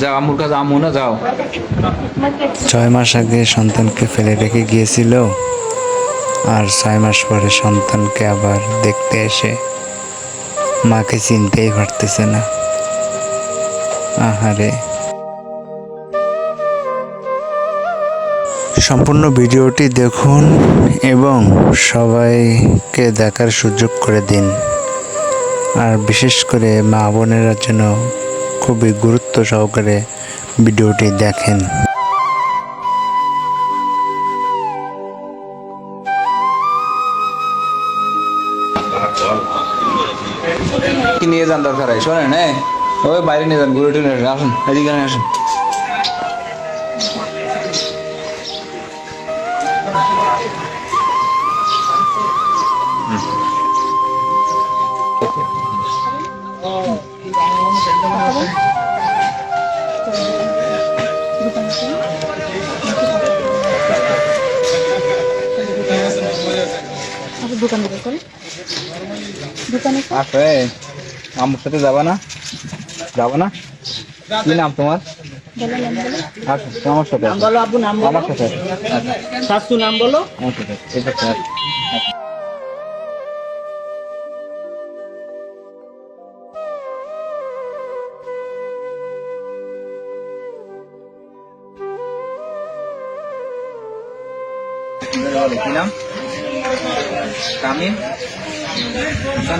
যাও, আম্মুর কাছে, আম্মু, না, যাও। ছয় মাস আগে সন্তানকে ফেলে রেখে গিয়েছিল, আর ছয় মাস পরে সন্তানকে আবার দেখতে এসে মাকে চিনতেই পারতেছে না। আহারে। সম্পূর্ণ ভিডিওটি দেখুন এবং সবাইকে দেখার সুযোগ করে দিন। আর বিশেষ করে মা বোনেরা যেন খুবই গুরুত্ব সহকারে ভিডিওটি দেখেন। কি নিয়ে যান দরকার হয়? শোনেন ওই বাইরে নিয়ে যান, ঘুরে টুরে আসুন এদিকে আসুন। আচ্ছা দোকান করে দোকানে আসে আম্মুর সাথে যাবা না? যাবা না? কি নাম তোমার? আচ্ছা আমার সাথে আমার সাথে। আচ্ছা, শাশু নাম বলো। আমার সাথে কি নাম? তামিম?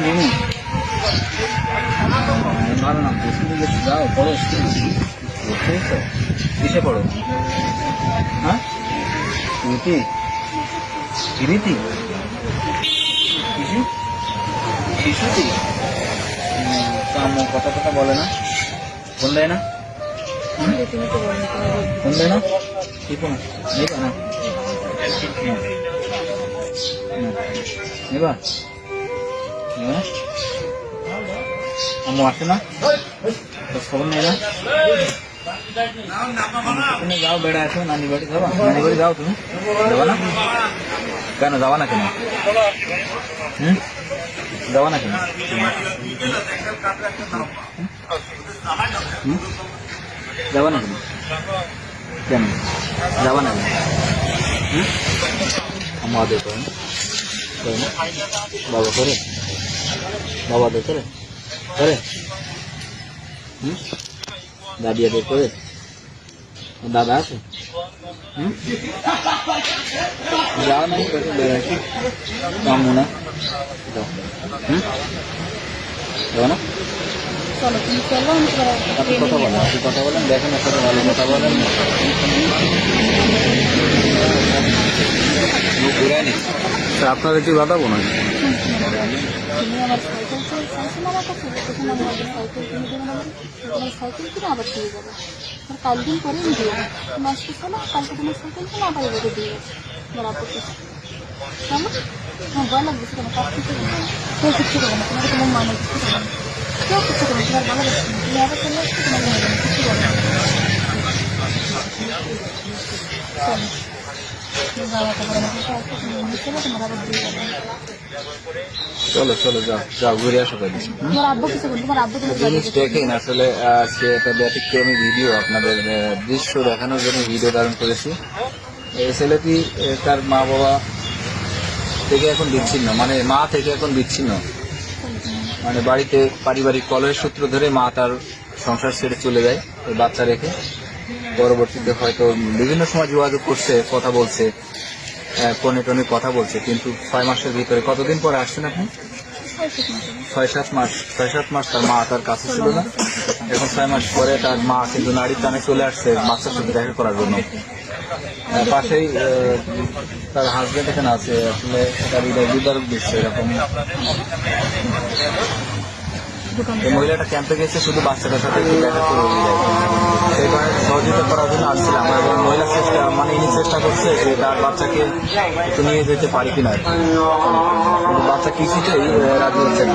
মিমু ভালো নাম যাও পড়ো কিসে পড়ো। হ্যাঁ? রীতি রীতি শিশু? শিশুটি? কথা কথা বলে না। ফোন দেয় না? ফোন দেয় না? কি ফোন না নেবা নেবা আম্মু আসে না? খবর নেই না তুমি যাও বেড়া আসো, নানি বাড়ি যাবা? নানি বাড়ি যাও তুমি? যাবা না? কেন, যাবা না কেন? হুম? যাবা না কেন? যাবা না কেন? কেন? যাবা না কেন? হুম? আম্মা আদর করে না? করে না? বাবা করে বাবা আদর করে করে হুম দাদি আদর করে দাদা আছে হুম যাও না একটু না? আপনি কথা বলেন আপনি কথা বলেন দেখেন ভালো কথা বলেন। আপনাদের কি বাধা না সাইকেল কিনে দেবো আবার দিয়ে যাব। আর কাল দিন পরে দিয়ে দেবো চলো কালকে তোমার সাইকেল কিনে আবার এবারে দিয়ে যাব। বরাবর চলো চলে, চলো, যাও যাও, ঘুরে আসো জিনিস দেখেন আসলে আজকে একটা ব্যতিক্রমী ভিডিও আপনাদের দৃশ্য দেখানোর জন্য ভিডিও ধারণ করেছি। এই ছেলেটি তার মা বাবা থেকে এখন বিচ্ছিন্ন মানে মা থেকে এখন বিচ্ছিন্ন। মানে বাড়িতে পারিবারিক কলহের সূত্র ধরে মা তার সংসার ছেড়ে চলে যায় ওই বাচ্চা রেখে। পরবর্তীতে হয়তো বিভিন্ন সময় যোগাযোগ করছে কথা বলছে ফোনে টোনে কথা বলছে কিন্তু ছয় মাসের ভিতরে কতদিন পরে আসছেন আপনি? ছয় সাত মাস ছয় সাত মাস তার মা তার কাছে ছিল না। এখন ছয় মাস পরে তার মা কিন্তু নারীর টানে চলে আসছে বাচ্চার সাথে দেখা করার জন্য। পাশেই তার হাজবেন্ড এখানে আছে, আসলে তার হৃদয় বিদারক দিচ্ছে এরকম। মহিলাটা ক্যাম্পে গেছে, শুধু বাচ্চাটার সাথে দেখা করে। সেই কারণে সহযোগিতা করার জন্য আসছিলাম ওই মহিলা চেষ্টা মানে ইনি চেষ্টা করছে যে তার বাচ্চাকে একটু নিয়ে যেতে পারি কিনা। বাচ্চা কিছুতেই রাজি হচ্ছে না।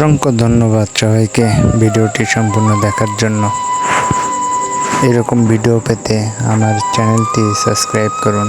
অসংখ্য ধন্যবাদ সবাইকে ভিডিওটি সম্পূর্ণ দেখার জন্য। এরকম ভিডিও পেতে আমার চ্যানেলটি সাবস্ক্রাইব করুন।